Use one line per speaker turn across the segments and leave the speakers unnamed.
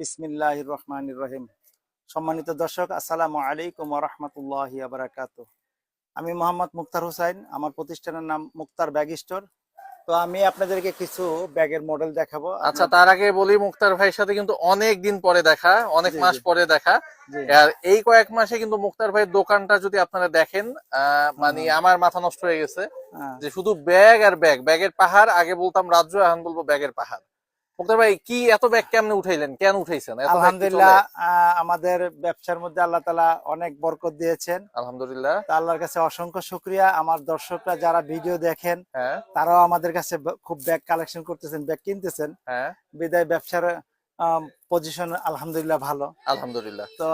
বিসমিল্লাহ রহমান রহিম সম্মানিত দর্শক আসসালামু আলাইকুম রহমতুল্লাহ আবরাকাত আমি মোহাম্মদ মুক্তার হুসাইন আমার প্রতিষ্ঠানের নাম মুক্তার ব্যাগ স্টোর তো আমি আপনাদেরকে কিছু ব্যাগের মডেল দেখাবো
আচ্ছা তার আগে বলি মুক্তার ভাইয়ের সাথে কিন্তু অনেক দিন পরে দেখা অনেক মাস পরে দেখা আর এই কয়েক মাসে কিন্তু মুক্তার ভাইয়ের দোকানটা যদি আপনারা দেখেন মানে আমার মাথা নষ্ট হয়ে গেছে হ্যাঁ। যে শুধু ব্যাগ আর ব্যাগ ব্যাগের পাহাড় আগে বলতাম রাজ্য এখন বলবো ব্যাগের পাহাড় কেন উঠাইছেন
আলহামদুলিল্লাহ আমাদের ব্যবসার মধ্যে আল্লাহ তালা অনেক বরকত দিয়েছেন আলহামদুলিল্লাহ আল্লাহর কাছে অসংখ্য শুক্রিয়া আমার দর্শকরা যারা ভিডিও দেখেন হ্যাঁ। তারাও আমাদের কাছে খুব ব্যাগ কালেকশন করতেছেন ব্যাগ কিনতেছেন হ্যাঁ। বিদায় ব্যবসার পজিশন আলহামদুলিল্লাহ ভালো আলহামদুলিল্লাহ তো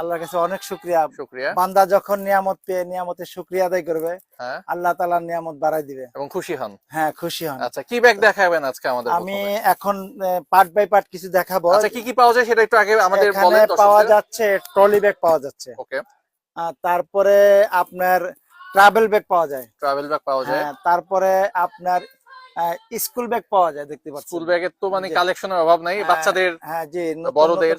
আল্লাহর কাছে অনেক শুক্রিয়া শুক্রিয়া বান্দা যখন নিয়ামত পেয়ে নিয়ামতের শুক্রিয়া আদায় করবে হ্যাঁ। আল্লাহ তাআলা নিয়ামত বাড়াই দিবে এবং খুশি হন হ্যাঁ খুশি হন
আচ্ছা কি ব্যাগ দেখাবেন আজকে আমাদের আমি এখন পার্ট বাই পার্ট কিছু দেখাবো আচ্ছা কি কি পাওয়া যায় সেটা একটু আগে আমাদের
বলেন পাওয়া যাচ্ছে ট্রলি ব্যাগ পাওয়া যাচ্ছে ওকে তারপরে আপনার ট্রাভেল ব্যাগ পাওয়া যায়
ট্রাভেল ব্যাগ পাওয়া যায় হ্যাঁ,
তারপরে আপনার স্কুল ব্যাগ পাওয়া যায় দেখতে পাচ্ছি
স্কুল ব্যাগের তো মানে কালেকশনের অভাব নাই হ্যাঁ, বাচ্চাদের
হ্যাঁ জি বড়দের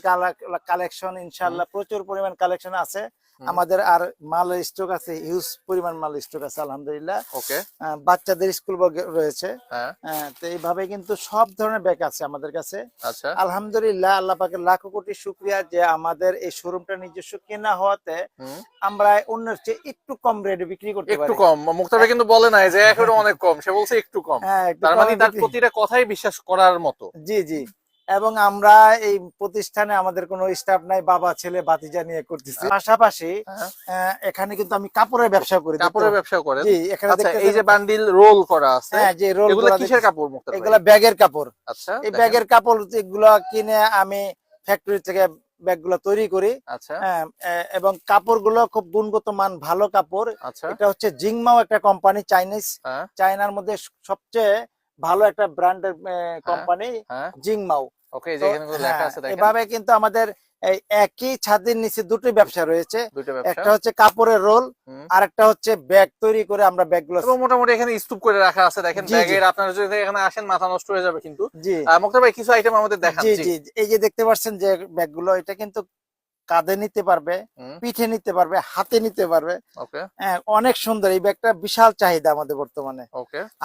কালেকশন ইনশাআল্লাহ প্রচুর পরিমাণ কালেকশন আছে আমাদের আর মাল স্টক আছে হিউজ পরিমাণ মাল স্টক আছে আলহামদুলিল্লাহ ওকে বাচ্চাদের স্কুল ব্যাগ রয়েছে হ্যাঁ। তো এইভাবে কিন্তু সব ধরনের ব্যাগ আছে আমাদের কাছে আচ্ছা আলহামদুলিল্লাহ আল্লাহ পাকের লাখো কোটি শুকরিয়া যে আমাদের এই শোরুমটা নিজস্ব কেনা হওয়াতে আমরা অন্যের চেয়ে একটু কম রেটে বিক্রি করতে পারি
একটু কম মুক্তাবে কিন্তু বলে নাই যে এখন অনেক কম সে বলছে একটু কম হ্যাঁ মানে কথাই বিশ্বাস করার মতো
জি জি এবং আমরা এই প্রতিষ্ঠানে আমাদের কোনো স্টাফ নাই বাবা ছেলে করতেছি হ্যাঁ। পাশাপাশি হ্যাঁ। এখানে কিন্তু আমি কাপড়ের ব্যবসা করি
কাপড়ের ব্যবসা করেন জি এখানে আচ্ছা, এই যে বান্ডিল রোল করা আছে
হ্যাঁ যে রোল এগুলো
কিসের কাপড় মুক্তা এগুলো
ব্যাগের কাপড় আচ্ছা এই ব্যাগের কাপড় এগুলো কিনে আমি ফ্যাক্টরি থেকে ব্যাগগুলো তৈরি করি আচ্ছা। হ্যাঁ, এবং কাপড়গুলো খুব গুণগত মান ভালো কাপড় আচ্ছা। এটা হচ্ছে জিংমাও একটা কোম্পানি চাইনিজ হ্যাঁ। চাইনার মধ্যে সবচেয়ে ভালো একটা ব্র্যান্ডের হ্যাঁ। কোম্পানি জিংমাও এভাবে কিন্তু আমাদের একই ছাদের নিচে দুটি ব্যবসা রয়েছে একটা হচ্ছে কাপড়ের রোল আর একটা হচ্ছে ব্যাগ তৈরি করে আমরা ব্যাগ গুলো
মোটামুটি এখানে স্তূপ করে রাখা আছে দেখেন ব্যাগের আপনারা যদি এখানে আসেন মাথা নষ্ট হয়ে যাবে কিন্তু ভাই কিছু আইটেম আমাদের দেখাচ্ছি জি
জি এই যে দেখতে পাচ্ছেন যে ব্যাগ গুলো এটা কিন্তু কাঁধে নিতে পারবে পিঠে নিতে পারবে হাতে নিতে পারবে হ্যাঁ, অনেক সুন্দর এই ব্যাগটা বিশাল চাহিদা আমাদের বর্তমানে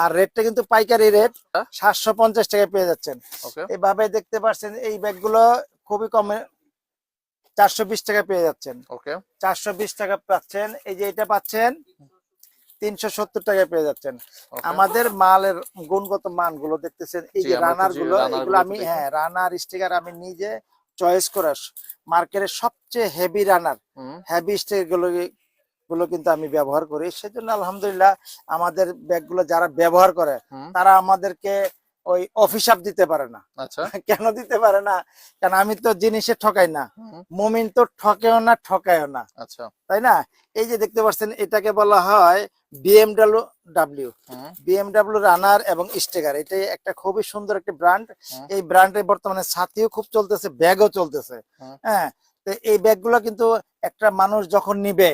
আর রেটটা কিন্তু পাইকারি রেট হ্যাঁ। সাতশো পঞ্চাশ টাকা পেয়ে যাচ্ছেন এভাবে দেখতে পাচ্ছেন এই গুলো খুবই কম চারশো বিশ টাকা পেয়ে যাচ্ছেন ওকে চারশো বিশ টাকা পাচ্ছেন এই যে এটা পাচ্ছেন তিনশো সত্তর টাকা পেয়ে যাচ্ছেন আমাদের মালের গুণগত মান গুলো দেখতেছেন এই যে রানার গুলো এগুলো আমি হ্যাঁ রানার স্টিকার আমি নিজে চয়েস করা মার্কেটের সবচেয়ে হেভি রানার হেভি স্টিকার গুলো গুলো কিন্তু আমি ব্যবহার করি সেজন্য আলহামদুলিল্লাহ আমাদের ব্যাগগুলো যারা ব্যবহার করে তারা আমাদেরকে ওই অফিসাপ দিতে পারে না আচ্ছা কেন দিতে পারে না কারণ আমি তো জিনিসে ঠকাই না মমিন তো ঠকেও না ঠকায়ও না আচ্ছা তাই না এই যে দেখতে পাচ্ছেন এটাকে বলা হয় বিএমডাব্লিউ ডাব্লিউ বিএমডাব্লিউ রানার এবং স্টেকার এটা একটা খুবই সুন্দর একটা ব্র্যান্ড এই ব্র্যান্ডের বর্তমানে ছাতিও খুব চলতেছে ব্যাগও চলতেছে হ্যাঁ তো এই ব্যাগগুলো কিন্তু একটা মানুষ যখন নিবে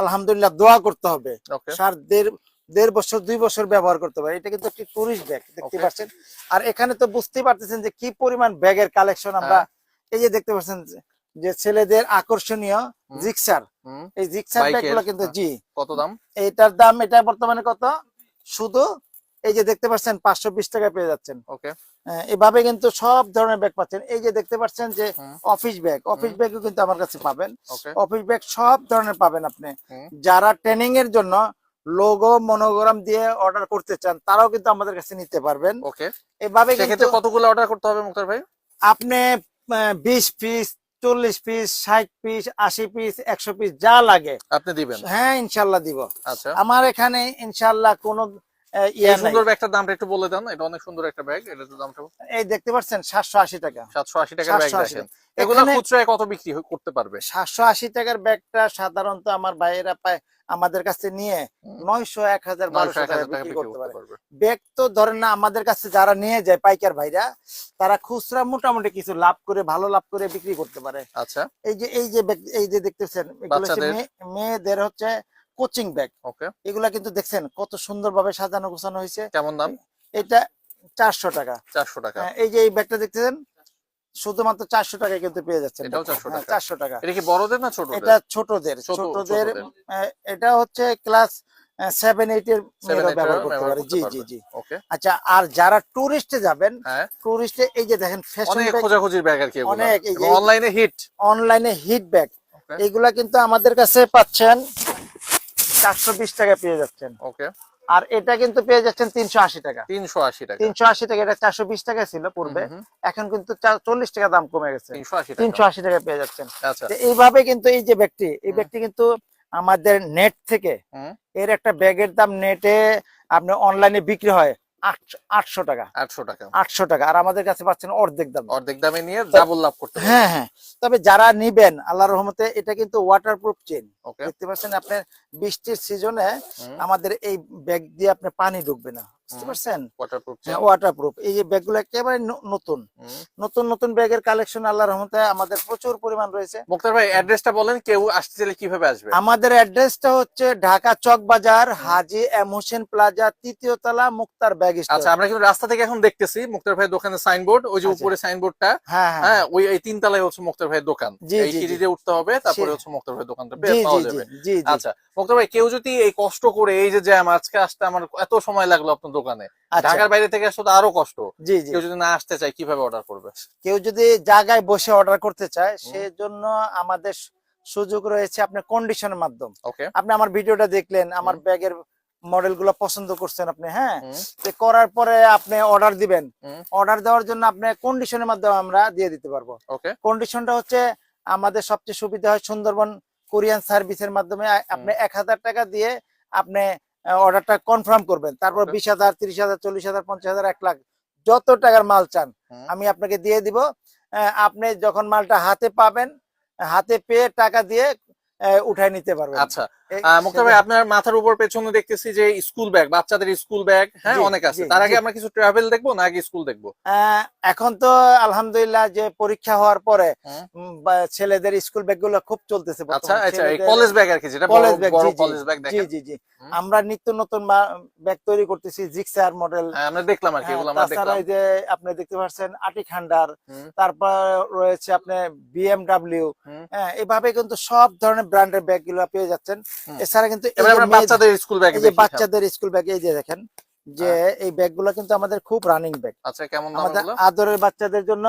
আলহামদুলিল্লাহ দোয়া করতে হবে সার দেড় দেড় বছর দুই বছর ব্যবহার করতে পারে এটা কিন্তু একটি টুরিস্ট ব্যাগ দেখতে পাচ্ছেন আর এখানে তো বুঝতে পারতেছেন যে কি পরিমাণ ব্যাগের কালেকশন আমরা হ্যাঁ। এই যে দেখতে পাচ্ছেন যে ছেলেদের আকর্ষণীয় জিক্সার এই জিক্সার ব্যাগগুলো কিন্তু হ্যাঁ। জি কত দাম এটার দাম এটা বর্তমানে কত শুধু এই যে দেখতে পাচ্ছেন পাঁচশো বিশ টাকায় পেয়ে যাচ্ছেন হ্যাঁ, এভাবে কিন্তু সব ধরনের ব্যাগ পাচ্ছেন এই যে দেখতে পাচ্ছেন যে অফিস ব্যাগ অফিস ব্যাগও কিন্তু আমার কাছে পাবেন অফিস ব্যাগ সব ধরনের পাবেন আপনি যারা ট্রেনিং এর জন্য লোগো মনোগ্রাম দিয়ে অর্ডার করতে চান তারাও কিন্তু আমাদের কাছে নিতে পারবেন ওকে এভাবে
কিন্তু কতগুলো অর্ডার করতে হবে মুক্তার ভাই
আপনি বিশ পিস চল্লিশ পিস ষাট পিস আশি পিস একশো পিস যা লাগে আপনি দিবেন হ্যাঁ ইনশাল্লাহ দিব আচ্ছা আমার এখানে ইনশাল্লাহ কোনো আমাদের কাছে নিয়ে নয়শো এক হাজার ব্যাগ তো ধরেন না আমাদের কাছে যারা নিয়ে যায় পাইকার ভাইরা তারা খুচরা মোটামুটি কিছু লাভ করে ভালো লাভ করে বিক্রি করতে পারে আচ্ছা এই যে এই যে এই যে দেখতেছেন মেয়েদের হচ্ছে কোচিং ব্যাগ ওকে এগুলা কিন্তু দেখছেন কত সুন্দর ভাবে সাজানো গোছানো হয়েছে কেমন দাম এটা চারশো টাকা চারশো টাকা হ্যাঁ, এই যে এই ব্যাগটা দেখতেছেন শুধুমাত্র চারশো টাকায় কিন্তু পেয়ে যাচ্ছেন হ্যাঁ, চারশো টাকা
এটা কি বড়দের না ছোট
এটা ছোটদের ছোটদের এটা হচ্ছে ক্লাস সেভেন এইট এর ব্যবহার করতে জি জি জি আচ্ছা আর যারা যাবেন হ্যাঁ। এই যে দেখেন
ব্যাগ আর অনলাইনে হিট
অনলাইনে হিট ব্যাগ এগুলা কিন্তু আমাদের কাছে পাচ্ছেন চারশো বিশ টাকা পেয়ে যাচ্ছেন ওকে আর এটা কিন্তু পেয়ে যাচ্ছেন তিনশো আশি টাকা
তিনশো আশি টাকা
তিনশো আশি টাকা এটা চারশো বিশ টাকা ছিল পূর্বে এখন কিন্তু চল্লিশ টাকা দাম কমে গেছে তিনশো আশি টাকা পেয়ে যাচ্ছেন আচ্ছা। এইভাবে কিন্তু এই যে ব্যক্তি এই ব্যক্তি কিন্তু আমাদের নেট থেকে এর একটা ব্যাগের দাম নেটে আপনি অনলাইনে বিক্রি হয় আটশো টাকা আটশো টাকা আটশো টাকা আর আমাদের কাছে পাচ্ছেন অর্ধেক
অর্ধেক দামে নিয়ে লাভ করতে
হ্যাঁ, হ্যাঁ। তবে যারা নিবেন রহমতে এটা কিন্তু দেখতে পাচ্ছেন আপনার বৃষ্টির সিজনে আমাদের এই ব্যাগ দিয়ে আপনি পানি ঢুকবে না বুঝতে পারছেন ওয়াটারপ্রুফ হ্যাঁ, এই যে ব্যাগগুলো একেবারে নতুন নতুন নতুন ব্যাগের কালেকশন আল্লাহ রহমতে আমাদের প্রচুর পরিমাণ রয়েছে
মুক্তার ভাই অ্যাড্রেসটা বলেন কেউ আসতে চাইলে কিভাবে আসবে
আমাদের অ্যাড্রেসটা হচ্ছে ঢাকা চক বাজার হাজি এম হোসেন প্লাজা তৃতীয় তালা মুক্তার ব্যাগ আচ্ছা
আমরা কিন্তু রাস্তা থেকে এখন দেখতেছি মুক্তার ভাই দোকানের সাইনবোর্ড ওই যে আচ্ছা। উপরে সাইনবোর্ডটা হ্যাঁ, হ্যাঁ।, হ্যাঁ ওই এই তিন তলায় হচ্ছে মুক্তার ভাই দোকান এই সিঁড়িতে উঠতে হবে তারপরে হচ্ছে মুক্তার ভাই দোকানটা পাওয়া যাবে আচ্ছা মুক্তার ভাই কেউ যদি এই কষ্ট করে এই যে জ্যাম আজকে আসতে আমার এত সময় লাগলো আপনার দোকানে আচ্ছা। ঢাকার বাইরে থেকে আসতে আরো কষ্ট জি জি কেউ যদি না আসতে চায় কিভাবে অর্ডার করবে
কেউ যদি জায়গায় বসে অর্ডার করতে চায় সেজন্য আমাদের সুযোগ রয়েছে আপনার কন্ডিশনের মাধ্যম আপনি আমার ভিডিওটা দেখলেন আমার ব্যাগের মডেল গুলো পছন্দ করছেন আপনি হ্যাঁ করার পরে আপনি অর্ডার দিবেন অর্ডার দেওয়ার জন্য আপনি কন্ডিশনের মাধ্যমে আমরা দিয়ে দিতে পারবো কন্ডিশনটা হচ্ছে আমাদের সবচেয়ে সুবিধা হয় সুন্দরবন কোরিয়ান সার্ভিসের মাধ্যমে আপনি এক হাজার টাকা দিয়ে আপনি অর্ডারটা কনফার্ম করবেন তারপর বিশ হাজার তিরিশ হাজার চল্লিশ হাজার পঞ্চাশ হাজার এক লাখ যত টাকার মাল চান আমি আপনাকে দিয়ে দিব আপনি যখন মালটা হাতে পাবেন হাতে পেয়ে টাকা দিয়ে উঠায় নিতে পারবেন
আচ্ছা মুক্তার ভাই আপনার মাথার উপর পেছনে দেখতেছি যে স্কুল ব্যাগ বাচ্চাদের স্কুল ব্যাগ হ্যাঁ অনেক আছে তার আগে আমরা কিছু ট্রাভেল দেখবো না আগে স্কুল দেখবো
এখন তো আলহামদুলিল্লাহ যে পরীক্ষা হওয়ার পরে হ্যাঁ। ছেলেদের স্কুল ব্যাগ গুলো খুব চলতেছে কলেজ
আচ্ছা, আচ্ছা, ব্যাগ আর কি যেটা
কলেজ ব্যাগ কলেজ ব্যাগ জি জি জি আমরা নিত্য নতুন ব্যাগ তৈরি করতেছি জিক্সার হ্যাঁ, মডেল
আমরা দেখলাম আর কি হ্যাঁ, এগুলো আমরা দেখলাম
যে আপনি দেখতে পাচ্ছেন আটি খান্ডার তারপর রয়েছে আপনি বিএমডব্লিউ হ্যাঁ এভাবে কিন্তু সব ধরনের ব্র্যান্ডের ব্যাগ গুলো পেয়ে যাচ্ছেন এছাড়া কিন্তু বাচ্চাদের স্কুল ব্যাগ এই যে দেখেন যে হ্যাঁ। এই কিন্তু আমাদের খুব রানিং ব্যাগ আচ্ছা কেমন আদরের বাচ্চাদের জন্য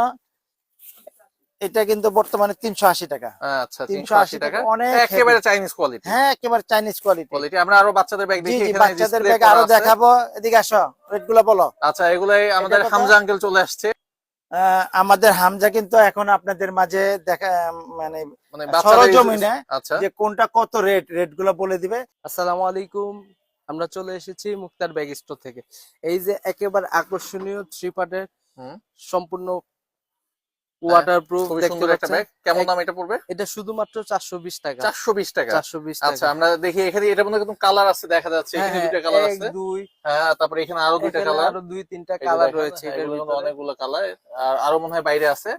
এটা কিন্তু বর্তমানে তিনশো আশি টাকা
আচ্ছা, তিনশো আশি টাকা অনেক একেবারে চাইনিজ কোয়ালিটি
হ্যাঁ কোয়ালিটি
আমরা আরো বাচ্চাদের ব্যাগ
বাচ্চাদের ব্যাগ আরো দেখাবো এদিকে আসো রেট বলো
আচ্ছা এগুলাই আমাদের হামজা আঙ্কেল চলে আসছে
আমাদের হামজা কিন্তু এখন আপনাদের মাঝে দেখা মানে, মানে সরজমিনে আচ্ছা। যে কোনটা কত রেট রেট গুলো বলে দিবে আসসালামু আলাইকুম আমরা চলে এসেছি মুক্তার ব্যাগ স্টোর থেকে এই যে একেবারে আকর্ষণীয় থ্রি পার্টের সম্পূর্ণ ওয়াটারপ্রুফ
হ্যাঁ, সুন্দর কেমন দাম এটা পড়বে
এটা শুধুমাত্র 420 টাকা
420 টাকা 420 আচ্ছা, টাকা আচ্ছা আমরা দেখি এখানে এটা কালার আছে দেখা যাচ্ছে এখানে হ্যাঁ, কালার আছে হ্যাঁ এখানে আরো দুইটা কালার
আরো দুই তিনটা কালার রয়েছে
এর মধ্যে হ্যাঁ, অনেকগুলো কালার আর আরো মনে হয় বাইরে আছে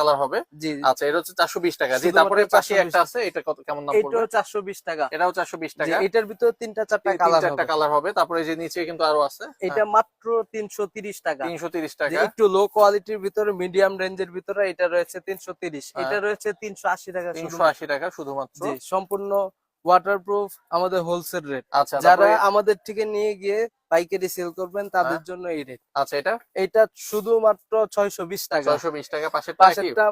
কালার হবে জি আচ্ছা এটা হচ্ছে 420 টাকা জি তারপরে পাশে একটা আছে এটা কত কেমন দাম পড়বে
এটাও 420 টাকা
এটাও 420 টাকা
এটার ভিতর তিনটা চারটা কালার হবে
কালার হবে তারপরে যে নিচে কিন্তু আরো আছে
এটা মাত্র 330 টাকা
330 টাকা
একটু লো কোয়ালিটির ভিতরে মিডিয়াম রেঞ্জের ভিতরে এটা রয়েছে তিনশো তিরিশ হ্যাঁ। এটা রয়েছে তিনশো আশি টাকা তিনশো
আশি টাকা শুধুমাত্র
সম্পূর্ণ ওয়াটারপ্রুফ আমাদের হোলসেল রেট আচ্ছা যারা আমাদের থেকে নিয়ে গিয়ে পাইকারি সেল করবেন তাদের হ্যাঁ। জন্য এই রেট আচ্ছা এটা এটা শুধুমাত্র ছয়শো বিশ টাকা
ছয়শো বিশ টাকা পাশেরটা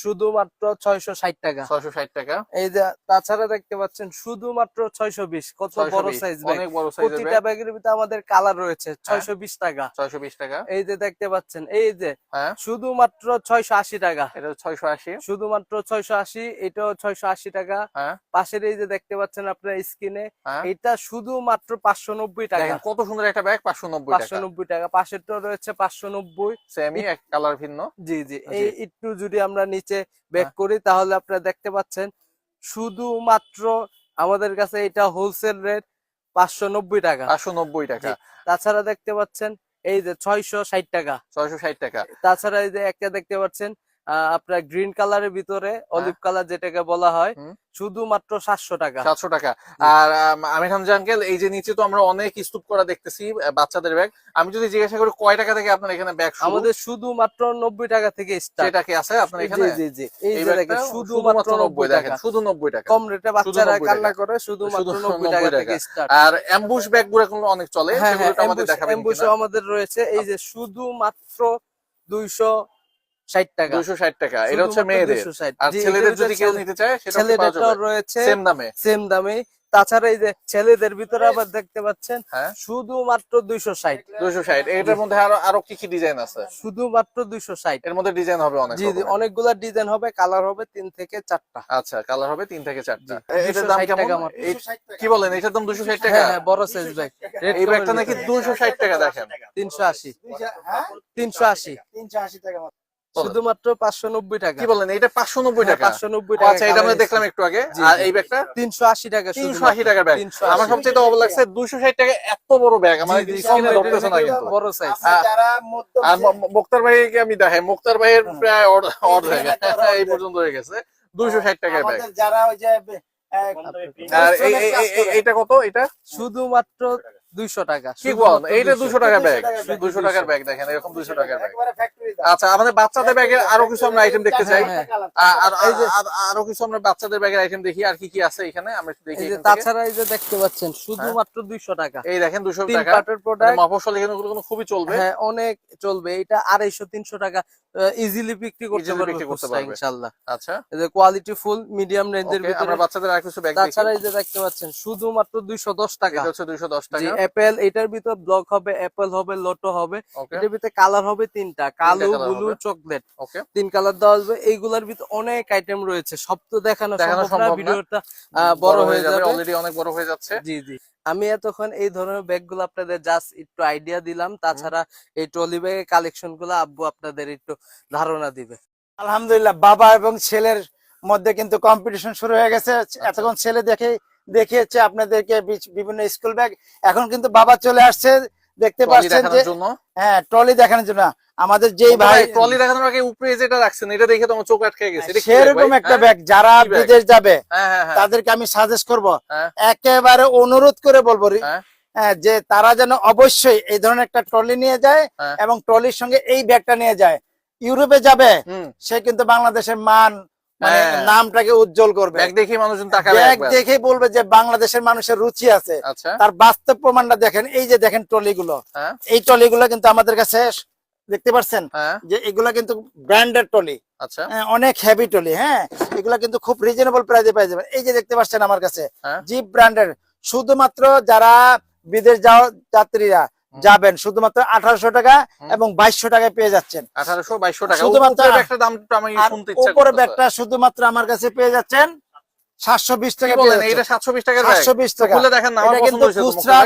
শুধুমাত্র ছয়শো ষাট টাকা
ছয়শো ষাট টাকা
এই যে তাছাড়া দেখতে পাচ্ছেন শুধুমাত্র ছয়শো বিশ কত বড় সাইজ ব্যাগ
অনেক বড় সাইজ প্রতিটা
ব্যাগের ভিতরে আমাদের কালার রয়েছে হ্যাঁ। ছয়শো বিশ টাকা
ছয়শো বিশ টাকা
এই যে দেখতে পাচ্ছেন এই যে হ্যাঁ। শুধুমাত্র ছয়শো আশি টাকা
এটা ছয়শো আশি
শুধুমাত্র ছয়শো আশি এটাও ছয়শো আশি টাকা পাশের এই যে দেখতে পাচ্ছেন আপনার স্ক্রিনে এটা শুধুমাত্র পাঁচশো নব্বই টাকা
কত সুন্দর একটা ব্যাগ পাঁচশো নব্বই পাঁচশো
নব্বই টাকা রয়েছে পাঁচশো নব্বই কালার ভিন্ন জি জি এই একটু যদি আমরা নিচে হ্যাঁ। করি তাহলে আপনারা দেখতে পাচ্ছেন শুধুমাত্র আমাদের কাছে এটা হোলসেল রেট পাঁচশো নব্বই টাকা
পাঁচশো নব্বই টাকা
তাছাড়া দেখতে পাচ্ছেন এই যে ছয়শো ষাট টাকা
ছয়শো ষাট টাকা
তাছাড়া এই যে একটা দেখতে পাচ্ছেন আপনার গ্রিন কালারের ভিতরে হ্যাঁ। অলিভ কালার যেটাকে বলা হয় শুধুমাত্র সাতশো টাকা
সাতশো টাকা আর আমির হামজা আঙ্কেল এই যে নিচে তো আমরা অনেক স্তূপ করা দেখতেছি বাচ্চাদের ব্যাগ আমি যদি জিজ্ঞাসা করি কয় টাকা থেকে আপনার এখানে ব্যাগ
আমাদের শুধুমাত্র নব্বই টাকা থেকে সেটা
কি আছে আপনার এখানে
যে দেখেন শুধুমাত্র নব্বই দেখেন
শুধু নব্বই টাকা
কম রেটে বাচ্চারা কান্না করে শুধুমাত্র নব্বই টাকা থেকে
আর অ্যাম্বুস ব্যাগ গুলো অনেক চলে
হ্যাঁ, হ্যাঁ, আমাদের দেখাবেন অ্যাম্বুশ আমাদের রয়েছে এই যে শুধুমাত্র দুইশো ষাট টাকা
দুশো ষাট টাকা এটা হচ্ছে
মেয়েদের যদি কেউ নিতে তাছাড়া এই যে ছেলেদের ভিতরে হ্যাঁ। আবার দেখতে পাচ্ছেন হ্যাঁ। দুইশো
দুইশো ষাট এটার মধ্যে আরো আরো কি কি ডিজাইন আছে দুইশো এর মধ্যে ডিজাইন হবে
অনেকগুলা ডিজাইন হবে কালার হবে তিন থেকে চারটা
আচ্ছা কালার হবে তিন থেকে চারটা কি বলেন এটার দাম দুশো ষাট টাকা হ্যাঁ,
হ্যাঁ বড় সাইজ ব্যাগ
এই ব্যাগটা নাকি দুইশো ষাট টাকা দেখেন
তিনশো আশি তিনশো আশি
তিনশো আশি টাকা
শুধুমাত্র পাঁচশো নব্বই টাকা কি
বলেন এটা পাঁচশো নব্বই হ্যাঁ, টাকা
পাঁচশো নব্বই টাকা
আচ্ছা এটা আমরা দেখলাম একটু আগে আর এই ব্যাগটা
তিনশো আশি টাকা
তিনশো আশি টাকা ব্যাগ আমার সবচেয়ে অবাক লাগছে দুশো ষাট টাকা এত বড় ব্যাগ আমার বড় সাইজ আর মুক্তার ভাইকে আমি দেখাই মুক্তার ভাইয়ের হ্যাঁ। প্রায় অর্ধ অর্ডার
হ্যাঁ, এই পর্যন্ত হয়ে গেছে
দুশো ষাট টাকার ব্যাগ যারা ওই যে এটা কত এটা
শুধুমাত্র আরো কিছু আমরা বাচ্চাদের
ব্যাগের আইটেম দেখি আর কি কি আছে এখানে আমরা দেখি
তাছাড়া এই যে দেখতে পাচ্ছেন শুধুমাত্র টাকা
এই দেখেন টাকা মানে এখানে খুবই চলবে হ্যাঁ
অনেক চলবে এটা আড়াইশো তিনশো টাকা ইজিলি বিক্রি করতে ইনশাআল্লাহ আচ্ছা কোয়ালিটি ফুল মিডিয়াম রেঞ্জের ভিতরে
আমরা বাচ্চাদের আর কিছু ব্যাগ তাছাড়া
এই যে দেখতে পাচ্ছেন শুধুমাত্র 210 টাকা
210 টাকা
অ্যাপল এটার ভিতর ব্লক হবে অ্যাপল হবে লটো হবে এটার ভিতরে কালার হবে তিনটা কালো ব্লু চকলেট ওকে তিন কালার দেওয়া হবে এইগুলার ভিতর অনেক আইটেম রয়েছে সব তো দেখানো সম্ভব না ভিডিওটা বড় হয়ে যাবে অলরেডি অনেক বড় হয়ে যাচ্ছে জি জি আমি এতক্ষণ এই ধরনের ব্যাগগুলো আপনাদের জাস্ট একটু আইডিয়া দিলাম তাছাড়া এই ট্রলি ব্যাগের কালেকশন গুলো আব্বু আপনাদের একটু ধারণা দিবে আলহামদুলিল্লাহ বাবা এবং ছেলের মধ্যে কিন্তু কম্পিটিশন শুরু হয়ে গেছে আচ্ছা। এতক্ষণ ছেলে দেখে দেখিয়েছে আপনাদেরকে বিভিন্ন স্কুল ব্যাগ এখন কিন্তু বাবা চলে আসছে দেখতে পাচ্ছেন যে হ্যাঁ ট্রলি দেখানোর জন্য আমাদের যেই ভাই
ট্রলি দেখানোর আগে উপরে যেটা রাখছেন এটা দেখে তোমার চোখ আটকে গেছে
এটা সেরকম একটা হ্যাঁ? ব্যাগ যারা বিদেশ যাবে হ্যাঁ, হ্যাঁ, তাদেরকে আমি সাজেস্ট করব একেবারে অনুরোধ করে বলবো যে তারা যেন অবশ্যই এই ধরনের একটা ট্রলি নিয়ে যায় এবং ট্রলির সঙ্গে এই ব্যাগটা নিয়ে যায় ইউরোপে যাবে সে কিন্তু বাংলাদেশের মান মানে হ্যাঁ। নামটাকে উজ্জ্বল করবে
দেখে মানুষজন তাকাবে
দেখে বলবে যে বাংলাদেশের মানুষের রুচি আছে আচ্ছা। তার বাস্তব প্রমাণটা দেখেন এই যে দেখেন ট্রলিগুলো হ্যাঁ। এই ট্রলিগুলো কিন্তু আমাদের কাছে দেখতে পাচ্ছেন হ্যাঁ। যে এগুলা কিন্তু ব্র্যান্ডেড ট্রলি আচ্ছা। অনেক হেভি ট্রলি হ্যাঁ এগুলা কিন্তু খুব রিজনেবল প্রাইজে পাই যাবে এই যে দেখতে পাচ্ছেন আমার কাছে জিপ ব্র্যান্ডের শুধুমাত্র যারা বিদেশ যাওয়া যাত্রীরা যাবেন শুধুমাত্র আঠারোশো টাকা এবং বাইশশো টাকায় পেয়ে যাচ্ছেন
আঠারোশো শুধুমাত্র
উপরে ব্যাগটা শুধুমাত্র আমার কাছে পেয়ে যাচ্ছেন সাতশো বিশ টাকা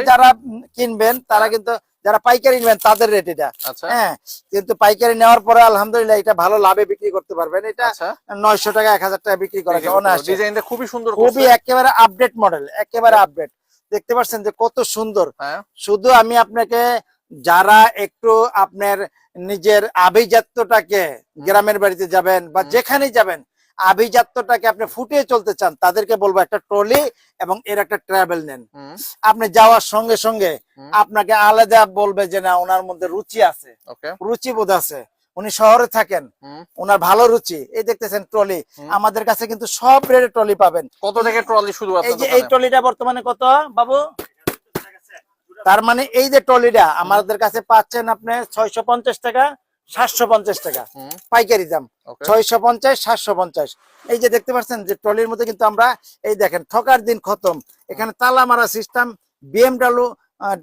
যারা কিনবেন তারা হ্যাঁ। কিন্তু যারা পাইকারি তাদের রেট এটা আচ্ছা। হ্যাঁ কিন্তু পাইকারি নেওয়ার পরে আলহামদুলিল্লাহ এটা ভালো লাভে বিক্রি করতে পারবেন এটা আচ্ছা। নয়শো টাকা এক হাজার টাকা বিক্রি খুবই সুন্দর খুবই একেবারে আপডেট মডেল একেবারে আপডেট দেখতে পাচ্ছেন যে কত সুন্দর হ্যাঁ। শুধু আমি আপনাকে যারা একটু আপনার নিজের আভিজাত্যটাকে গ্রামের বাড়িতে যাবেন বা যেখানেই যাবেন আভিজাত্যটাকে আপনি ফুটিয়ে চলতে চান তাদেরকে বলবো একটা ট্রলি এবং এর একটা ট্রাভেল নেন আপনি যাওয়ার সঙ্গে সঙ্গে আপনাকে আলাদা বলবে যে না ওনার মধ্যে রুচি আছে রুচি বোধ আছে উনি শহরে থাকেন ওনার ভালো রুচি এই দেখতেছেন ট্রলি আমাদের কাছে কিন্তু সব রেটে ট্রলি পাবেন
কত থেকে ট্রলি শুরু
এই যে এই ট্রলিটা বর্তমানে কত বাবু তার মানে এই যে ট্রলিটা আমাদের কাছে পাচ্ছেন আপনি ছয়শো টাকা সাতশো পঞ্চাশ টাকা পাইকারি দাম ছয়শো পঞ্চাশ সাতশো পঞ্চাশ এই যে দেখতে পাচ্ছেন যে ট্রলির মধ্যে কিন্তু আমরা এই দেখেন ঠকার দিন খতম এখানে তালা মারা সিস্টেম বিএমডাব্লিউ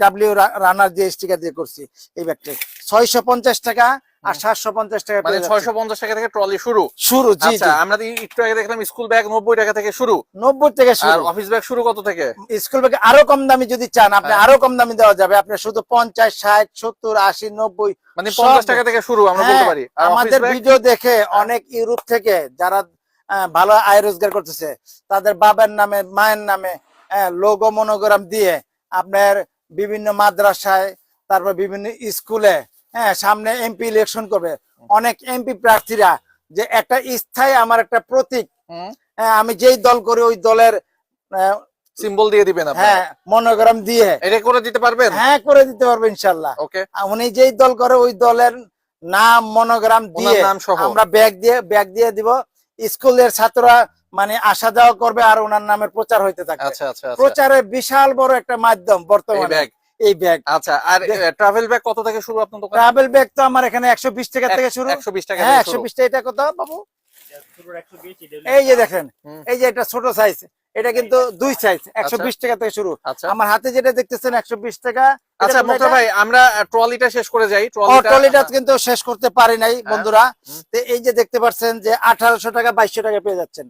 ডাব্লিউ রানার দিয়ে স্টিকার দিয়ে করছি এই ব্যাগটি ছয়শো পঞ্চাশ টাকা আর সাতশো পঞ্চাশ টাকা
মানে ছয়শো পঞ্চাশ টাকা থেকে ট্রলি শুরু
শুরু আচ্ছা,
আমরা একটু আগে দেখলাম স্কুল ব্যাগ নব্বই টাকা থেকে শুরু
নব্বই থেকে শুরু
অফিস ব্যাগ শুরু কত থেকে
স্কুল ব্যাগ আরো কম দামি যদি চান আপনি হ্যাঁ। আরো কম দামি দেওয়া যাবে আপনি শুধু পঞ্চাশ ষাট সত্তর আশি নব্বই
মানে পঞ্চাশ টাকা থেকে শুরু আমরা বলতে হ্যাঁ, পারি
আমাদের ভিডিও দেখে অনেক ইউরোপ থেকে যারা ভালো আয় রোজগার করতেছে তাদের বাবার নামে মায়ের নামে লোগো মনোগ্রাম দিয়ে আপনার বিভিন্ন মাদ্রাসায় তারপর বিভিন্ন স্কুলে হ্যাঁ সামনে এমপি ইলেকশন করবে অনেক এমপি প্রার্থীরা যে একটা স্থায়ী আমার একটা প্রতীক হ্যাঁ, আমি যেই দল করি ওই দলের
সিম্বল দিয়ে দিবেন
হ্যাঁ মনোগ্রাম দিয়ে
এটা করে দিতে পারবেন
হ্যাঁ করে দিতে পারবেন ইনশাল্লাহ ওকে উনি যেই দল করে ওই দলের নাম মনোগ্রাম দিয়ে আমরা ব্যাগ দিয়ে ব্যাগ দিয়ে দিব স্কুলের ছাত্ররা মানে আসা যাওয়া করবে আর ওনার নামের প্রচার হইতে থাকে আচ্ছা, আচ্ছা, আচ্ছা। প্রচারে বিশাল বড় একটা মাধ্যম বর্তমানে এই ব্যাগ আচ্ছা আর ট্রাভেল ব্যাগ কত থেকে শুরু আপনার দোকান
ট্রাভেল ব্যাগ তো আমার এখানে 120 টাকা থেকে শুরু 120 টাকা হ্যাঁ 120 টাকা এটা কত বাবু
এই যে দেখেন এই যে এটা ছোট সাইজ এটা কিন্তু আচ্ছা। দুই সাইজ আচ্ছা। 120 টাকা থেকে শুরু আচ্ছা। আমার হাতে যেটা দেখতেছেন 120 টাকা
আচ্ছা মোতা ভাই আমরা ট্রলিটা শেষ করে যাই
ট্রলিটা কিন্তু শেষ করতে পারি নাই হ্যাঁ। বন্ধুরা তো এই যে দেখতে পাচ্ছেন যে 1800 টাকা 2200 টাকা পেয়ে যাচ্ছেন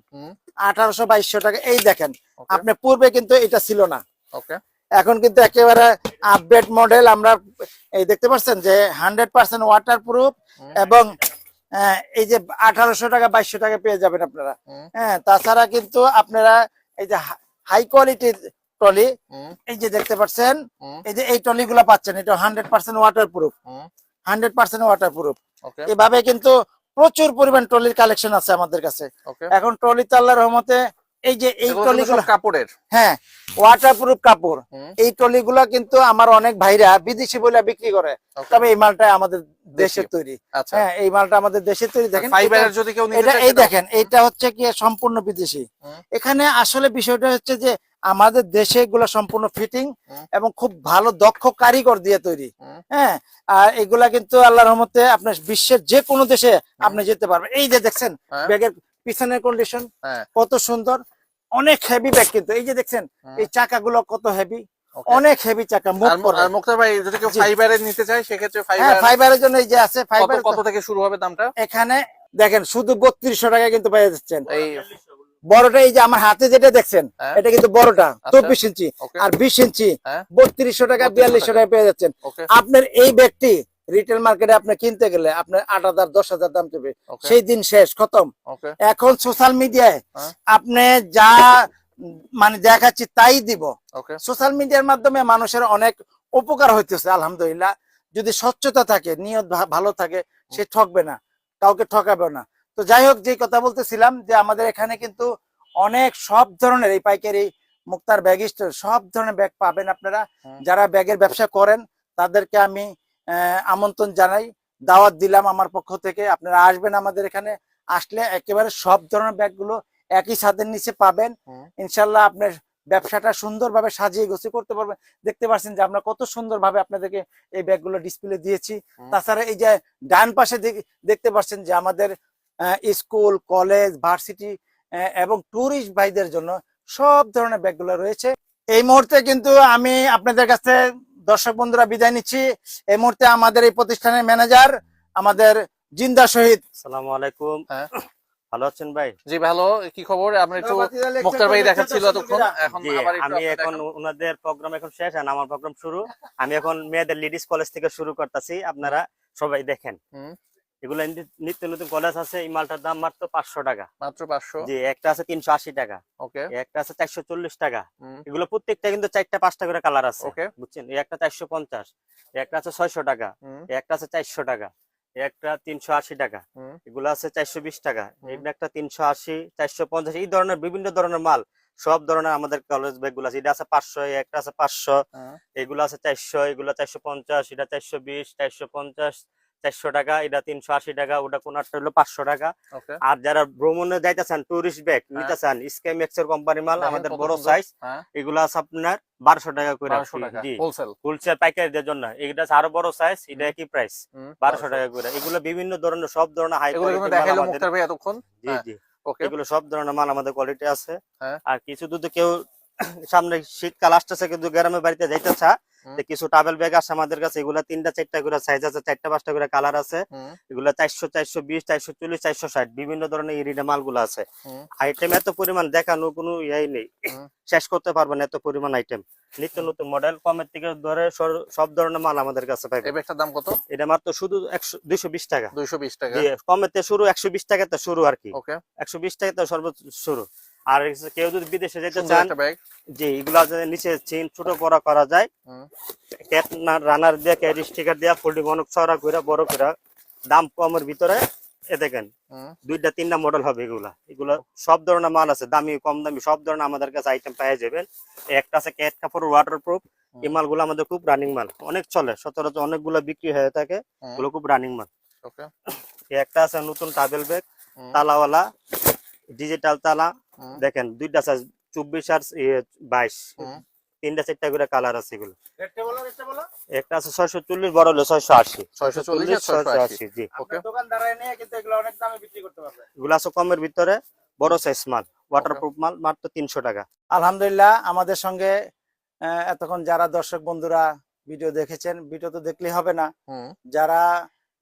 1800 2200 টাকা এই দেখেন আপনি পূর্বে কিন্তু এটা ছিল না ওকে এখন কিন্তু একেবারে আপডেট মডেল আমরা এই দেখতে পাচ্ছেন যে হান্ড্রেড পার্সেন্ট ওয়াটার প্রুফ এবং হ্যাঁ, এই যে আঠারোশো টাকা বাইশশো টাকা পেয়ে যাবেন আপনারা হ্যাঁ তাছাড়া কিন্তু আপনারা এই যে হাই কোয়ালিটির ট্রলি এই যে দেখতে পাচ্ছেন এই যে এই ট্রলি গুলা পাচ্ছেন এটা hundred percent waterproof hundred percent waterproof এভাবে কিন্তু প্রচুর পরিমাণ ট্রলির কালেকশন আছে আমাদের কাছে এখন ট্রলি তো রহমতে এই যে এই কাপড়ের হ্যাঁ ওয়াটারপ্রুফ কাপড় এই কিন্তু আমার অনেক ভাইরা বিদেশি বলে বিক্রি করে তবে এই মালটা আমাদের তৈরি আচ্ছা। হ্যাঁ এই মালটা আমাদের তৈরি দেখেন এটা এই দেখেন এটা হচ্ছে কি সম্পূর্ণ বিদেশি এখানে আসলে বিষয়টা হচ্ছে যে আমাদের দেশে এগুলো সম্পূর্ণ ফিটিং এবং খুব ভালো দক্ষ কারিগর দিয়ে তৈরি হ্যাঁ আর এগুলা কিন্তু আল্লাহর রহমতে আপনার বিশ্বের যে কোনো দেশে আপনি যেতে পারবেন এই যে দেখছেন হ্যাঁ। ব্যাগের পিছনের কন্ডিশন হ্যাঁ। কত সুন্দর অনেক হেভি ব্যাগ কিন্তু এই যে দেখছেন হ্যাঁ। এই চাকাগুলো কত হেভি অনেক হেভি চাকা
ফাইবারের নিতে ফাইবারের
হ্যাঁ, জন্য এই যে আছে
ফাইবার কত থেকে শুরু হবে দামটা
এখানে দেখেন শুধু বত্রিশশো টাকা কিন্তু পেয়ে যাচ্ছেন এই বড়টা এই যে আমার হাতে যেটা দেখছেন এটা কিন্তু বড়টা আচ্ছা। চব্বিশ ইঞ্চি আর বিশ ইঞ্চি বত্রিশশো টাকা বিয়াল্লিশশো টাকা পেয়ে যাচ্ছেন আপনার এই ব্যাগটি রিটেল মার্কেটে আপনি কিনতে গেলে আপনার আট হাজার দশ হাজার দাম দেবে সেই দিন শেষ খতম এখন সোশ্যাল মিডিয়ায় আপনি যা মানে দেখাচ্ছি তাই দিব সোশ্যাল মিডিয়ার মাধ্যমে মানুষের অনেক উপকার হইতেছে আলহামদুলিল্লাহ যদি স্বচ্ছতা থাকে নিয়ত ভালো থাকে সে ঠকবে না কাউকে ঠকাবে না তো যাই হোক যে কথা বলতেছিলাম যে আমাদের এখানে কিন্তু অনেক সব ধরনের এই পাইকারি মুক্তার ব্যাগ স্টোর সব ধরনের ব্যাগ পাবেন আপনারা যারা ব্যাগের ব্যবসা করেন তাদেরকে আমি আমন্ত্রণ জানাই দাওয়াত দিলাম আমার পক্ষ থেকে আপনারা আসবেন আমাদের এখানে আসলে একেবারে সব ধরনের ব্যাগগুলো একই ছাদের নিচে পাবেন ইনশাল্লাহ আপনার ব্যবসাটা সুন্দরভাবে সাজিয়ে গোছিয়ে করতে পারবেন দেখতে পাচ্ছেন যে আমরা কত সুন্দরভাবে আপনাদেরকে এই ব্যাগগুলো ডিসপ্লে দিয়েছি তাছাড়া এই যে ডান পাশে দেখতে পাচ্ছেন যে আমাদের স্কুল কলেজ ভার্সিটি এবং ট্যুরিস্ট ভাইদের জন্য সব ধরনের ব্যাগগুলো রয়েছে এই মুহূর্তে কিন্তু আমি আপনাদের কাছে দর্শক বন্ধুরা বিদায় নিচ্ছি এই মুহূর্তে আমাদের এই প্রতিষ্ঠানের ম্যানেজার আমাদের জিন্দা শহীদ
সালাম আলাইকুম হ্যাঁ। ভালো আছেন ভাই
জি ভালো কি খবর আপনার একটু মুক্তার ভাই দেখাচ্ছিল এতক্ষণ
আমি এখন ওনাদের প্রোগ্রাম এখন শেষ আর আমার প্রোগ্রাম শুরু আমি এখন মেয়েদের লেডিস কলেজ থেকে শুরু করতেছি আপনারা সবাই দেখেন এগুলো নিত্য নতুন কলেজ আছে এই মালটার দাম মাত্র পাঁচশো টাকা মাত্র পাঁচশো জি একটা আছে তিনশো আশি টাকা একটা আছে চারশো চল্লিশ টাকা
এগুলো প্রত্যেকটা কিন্তু চারটা পাঁচটা করে কালার আছে বুঝছেন একটা চারশো পঞ্চাশ একটা আছে ছয়শো টাকা একটা আছে চারশো টাকা একটা তিনশো আশি টাকা এগুলো আছে চারশো বিশ টাকা একটা তিনশো আশি চারশো পঞ্চাশ এই ধরনের বিভিন্ন ধরনের মাল সব ধরনের আমাদের কলেজ ব্যাগ গুলো আছে এটা আছে পাঁচশো একটা আছে পাঁচশো হ্যাঁ। এগুলো আছে চারশো এগুলো চারশো পঞ্চাশ এটা চারশো বিশ চারশো পঞ্চাশ চারশো টাকা এটা তিনশো আশি টাকা ওটা কোন পাঁচশো টাকা আর যারা ভ্রমণে যাইতেছেন টুরিস্ট ব্যাগ নিতে চান স্কেম এক্সের কোম্পানি মাল আমাদের বড় সাইজ হ্যাঁ। এগুলো আছে আপনার বারোশো টাকা করে
হোলসেল প্যাকেজের জন্য এটা আরো বড় সাইজ এটা একই প্রাইস
বারোশো টাকা করে এগুলো বিভিন্ন ধরনের সব ধরনের হাই এতক্ষণ জি হ্যাঁ, জি এগুলো সব ধরনের মাল আমাদের কোয়ালিটি আছে
হ্যাঁ। আর কিছু দুধ কেউ সামনে শীতকাল আসতেছে কিন্তু গ্রামের বাড়িতে যাইতেছে কিছু টাবেল ব্যাগ আছে আমাদের কাছে এগুলা তিনটা চারটা করে সাইজ আছে চারটা পাঁচটা করে কালার আছে
এগুলা চারশো চারশো বিশ চারশো চল্লিশ চারশো ষাট বিভিন্ন ধরনের ইরিডা মালগুলো আছে আইটেম এত পরিমাণ দেখানো কোনো ইয়ে নেই শেষ করতে পারবেন এত পরিমাণ আইটেম নিত্য নতুন মডেল কমের থেকে ধরে সব ধরনের মাল আমাদের কাছে পাবে ব্যাগটার দাম কত এটা মাত্র শুধু একশো দুইশো বিশ টাকা দুইশো বিশ টাকা কমেতে শুরু একশো বিশ টাকাতে শুরু আর কি একশো বিশ টাকাতে সর্বোচ্চ শুরু আর কেউ যদি বিদেশে যেতে চান যে এগুলা নিচে চিন ছোট বড় করা যায় ক্যাট রানার দিয়ে ক্যারি স্টিকার দিয়ে ফোল্ডিং অনেক ছড়া করে বড় করে দাম কমের ভিতরে এ দেখেন দুইটা তিনটা মডেল হবে এগুলা এগুলা সব ধরনের মাল আছে দামি কম দামি সব ধরনের আমাদের কাছে আইটেম পাওয়া যাবেন একটা আছে ক্যাট কাপড় ওয়াটারপ্রুফ এই মালগুলো আমাদের খুব রানিং মাল অনেক চলে সচরাচর অনেকগুলো বিক্রি হয়ে থাকে এগুলো খুব রানিং মাল একটা আছে নতুন ট্রাভেল ব্যাগ তালাওয়ালা ডিজিটাল তালা দেখেন দুইটা সাইজ চব্বিশ আর বাইশ তিনটা চারটা করে কালার আছে এগুলো
একটা আছে ছয়শো চল্লিশ বড় হলো ছয়শো আশি
ছয়শো আছে কমের ভিতরে বড় সাইজ মাল ওয়াটারপ্রুফ মাল মাত্র তিনশো টাকা আলহামদুলিল্লাহ আমাদের সঙ্গে এতক্ষণ যারা দর্শক বন্ধুরা ভিডিও দেখেছেন ভিডিও তো দেখলেই হবে না যারা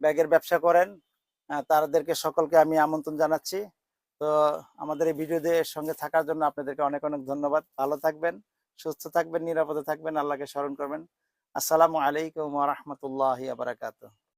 ব্যাগের ব্যবসা করেন তাদেরকে সকলকে আমি আমন্ত্রণ জানাচ্ছি তো আমাদের এই দিয়ে সঙ্গে থাকার জন্য আপনাদেরকে অনেক অনেক ধন্যবাদ ভালো থাকবেন সুস্থ থাকবেন নিরাপদে থাকবেন আল্লাহকে স্মরণ করবেন আসসালামু আলাইকুম রহমতুল্লাহ আবরাকাত